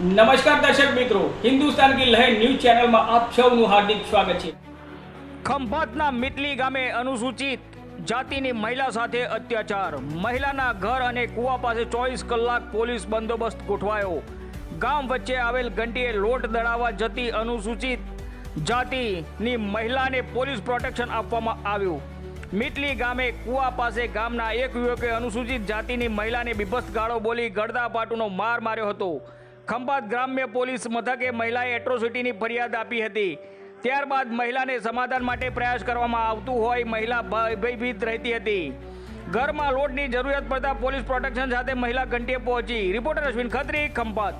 નમસ્કાર દર્શક મિત્રો. હિન્દુસ્તાન કી લહેર ન્યૂઝ ચેનલમાં આપ સૌનું હાર્દિક સ્વાગત છે. ખંભાતના મિટલી ગામે અનુસૂચિત જાતિની મહિલા સાથે અત્યાચાર. મહિલાના ઘર અને કુવા પાસે ચોવીસ કલાક પોલીસ બંદોબસ્ત ગોઠવાયો. ગામ વચ્ચે આવેલ ઘંટીએ લોટ દળાવવા જતી અનુસૂચિત જાતિની મહિલાને પોલીસ પ્રોટેક્શન આપવામાં આવ્યું. મીટલી ગામે કુવા પાસે ગામના એક યુવકે અનુસૂચિત જાતિની મહિલાને બીભત્સ ગાળો બોલી ગળદાપાટુનો માર માર્યો હતો. ખંભાત ગ્રામ્ય પોલીસ મથકે મહિલાએ એટ્રોસિટીની ફરિયાદ આપી હતી. ત્યારબાદ મહિલાને સમાધાન માટે પ્રયાસ કરવામાં આવતું હોય મહિલા ભય- ભયભીત રહેતી હતી. ઘરમાં લોટની જરૂરિયાત પડતા પોલીસ પ્રોટેક્શન સાથે મહિલા ઘંટીએ પહોંચી. રિપોર્ટર અશ્વિન ખત્રી, ખંભાત.